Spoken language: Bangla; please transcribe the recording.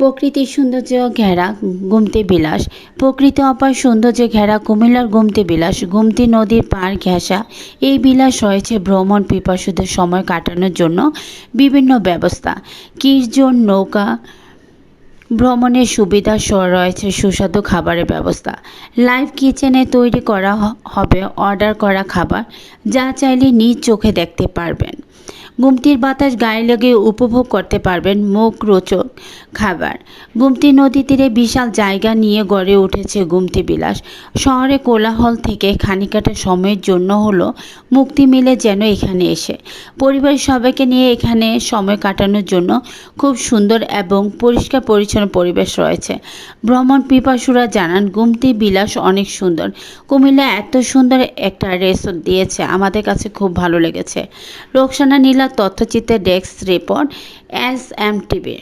প্রকৃতির সৌন্দর্য ঘেরা গুমতি বিলাস, প্রকৃতি অপার সৌন্দর্যে ঘেরা কুমিল্লার গুমতি বিলাস, গুমতি নদীর পাড় ঘেঁষা, এই বিলাস রয়েছে ভ্রমণ পিপাসুদের সময় কাটানোর জন্য বিভিন্ন ব্যবস্থা। কিরজন নৌকা ভ্রমণের সুবিধা রয়েছে সুস্বাদু খাবারের ব্যবস্থা। লাইভ কিচেনে তৈরি করা হবে অর্ডার করা খাবার, যা চাইলে নিজ চোখে দেখতে পারবেন। গুমতির বাতাস গায়ে লেগে উপভোগ করতে পারবেন মুখ রোচক খাবার। গুমতি নদী তীরে বিশাল জায়গা নিয়ে গড়ে উঠেছে গুমতি বিলাস। শহরে কোলাহল থেকে খানিকাটা সময়ের জন্য হলো মুক্তি মিলে যেন এখানে এসে। পরিবারের সবাইকে নিয়ে এখানে সময় কাটানোর জন্য খুব সুন্দর এবং পরিষ্কার পরিচ্ছন্ন পরিবেশ রয়েছে। ভ্রমণ পিপাসুরা জানান গুমতি বিলাস অনেক সুন্দর। কুমিল্লা এত সুন্দর একটা রেসর্ট দিয়েছে। আমাদের কাছে খুব ভালো লেগেছে। Roksana Nila তথ্যচিত্রের desk report S M TV